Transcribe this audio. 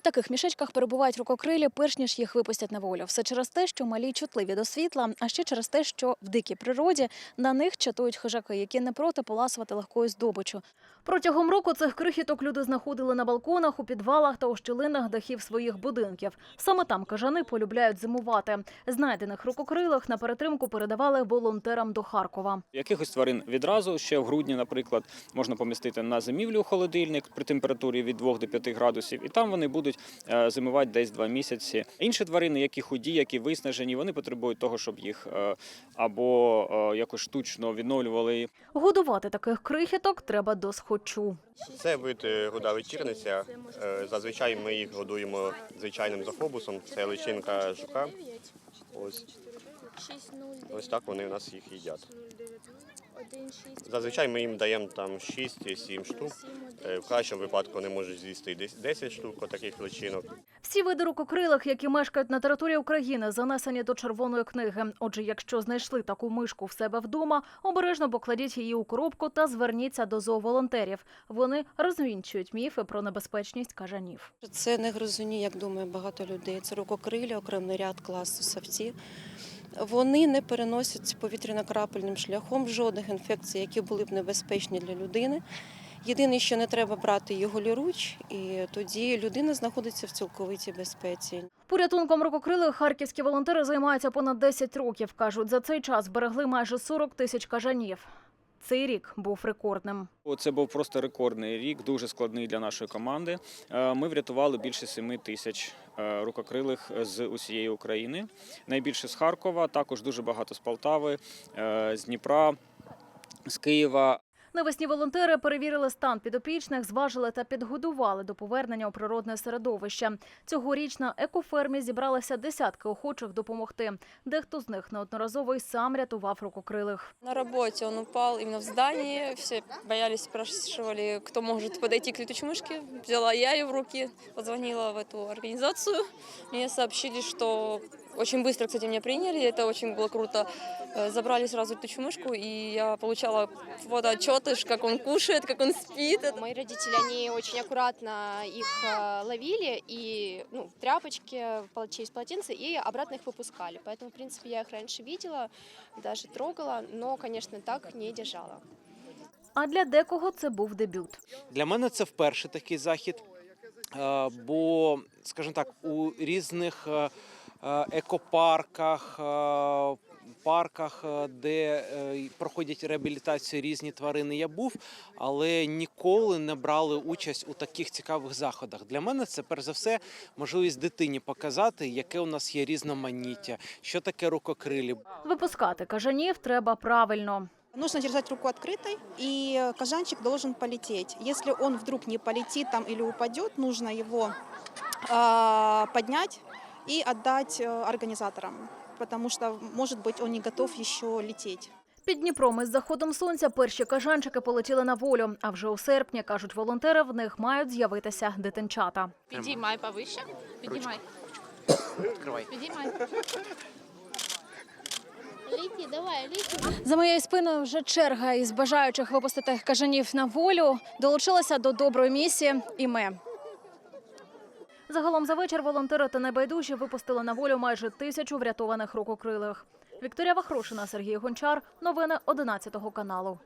В таких мішечках перебувають рукокрилі, перш ніж їх випустять на волю. Все через те, що малі чутливі до світла, а ще через те, що в дикій природі на них чатують хижаки, які не проти поласувати легкою здобичу. Протягом року цих крихіток люди знаходили на балконах, у підвалах та у щілинах дахів своїх будинків. Саме там кажани полюбляють зимувати. Знайдених рукокрилих на перетримку передавали волонтерам до Харкова. Якихось тварин відразу ще в грудні, наприклад, можна помістити на зимівлю у холодильник при температурі від 2 до 5 градусів, і там вони будуть е, зимувати десь два місяці. Інші тварини, які худі, які виснажені, вони потребують того, щоб їх е, або е, якось штучно відновлювали. Годувати таких крихіток треба до схочу. Це вид гуда руда вечірниця. Зазвичай ми їх годуємо звичайним зафобусом. Це личинка жука. Ось, ось так вони у нас їх їдять. Зазвичай ми їм даємо там 6-7 штук. Е, В кращому випадку вони можуть з'їсти десь 10 штук таких личинок. Всі види рукокрилих, які мешкають на території України, занесені до червоної книги. Отже, якщо знайшли таку мишку в себе вдома, обережно покладіть її у коробку та зверніться до зооволонтерів. Вони розвінчують міфи про небезпечність кажанів. Це не гризуні, як думає багато людей. Це рукокрилі, окремий ряд класу савці. Вони не переносять повітряно-крапельним шляхом жодних інфекцій, які були б небезпечні для людини. Єдине, що не треба брати його ліруч, і тоді людина знаходиться в цілковитій безпеці. Порятунком рукокрилих харківські волонтери займаються понад 10 років. кажуть, за цей час зберегли майже 40 тисяч кажанів. Цей рік був рекордним. Це був просто рекордний рік, дуже складний для нашої команди. Е, Ми врятували більше 7 тисяч е, рукокрилих з усієї України. Найбільше з Харкова, також дуже багато з Полтави, е, з Дніпра, з Києва. Навесні волонтери перевірили стан підопічних, зважили та підгодували до повернення у природне середовище. Цьогоріч на екофермі зібралися десятки охочих допомогти. Дехто з них неодноразово й сам рятував рукокрилих. На работе он упал именно в здании. Все боялись, спрашивали, кто может подойти к мышке. Взяла я ее в руки, позвонила в эту организацию. Мне сообщили, что очень быстро, кстати, меня приняли. Это очень было круто. Э, Забрали сразу летучую мышку, и я получала фотоотчеты, ш- как он кушает, как он спит. Это Мои родители, они очень аккуратно их э, ловили и ну, в тряпочке пол- через полотенце и обратно их выпускали. Поэтому, в принципе, я их раньше видела, даже трогала, но, конечно, так не держала. А для декого це був дебют. Для мене це вперше такий захід, е, бо, скажімо так, у різних е, е, екопарках, е, парках, е, де е, й проходять реабілітацію різні тварини, я був, але ніколи не брали участь у таких цікавих заходах. Для мене це перш за все можливість дитині показати, яке у нас є різноманіття, що таке рукокрилі. Випускати кажанів треба правильно. Нужно держать руку открытой, и э, кажанчик должен полететь. Если он вдруг не полетит там или упадет, нужно его э, поднять и отдать э, организаторам, потому что, может быть, он не готов еще лететь. Під Дніпром із заходом сонця перші кажанчики полетіли на волю. А вже у серпні, кажуть волонтери, в них мають з'явитися дитинчата. Підіймай повище. Підіймай. Відкривай. Підіймай. Літі, давай, літі. За моєю спиною вже черга із бажаючих випустити кажанів на волю. Долучилася до доброї місії і ми. Загалом за вечір волонтери та небайдужі випустили на волю майже тисячу врятованих рукокрилих. Вікторія Вахрушина, Сергій Гончар. Новини 11 каналу.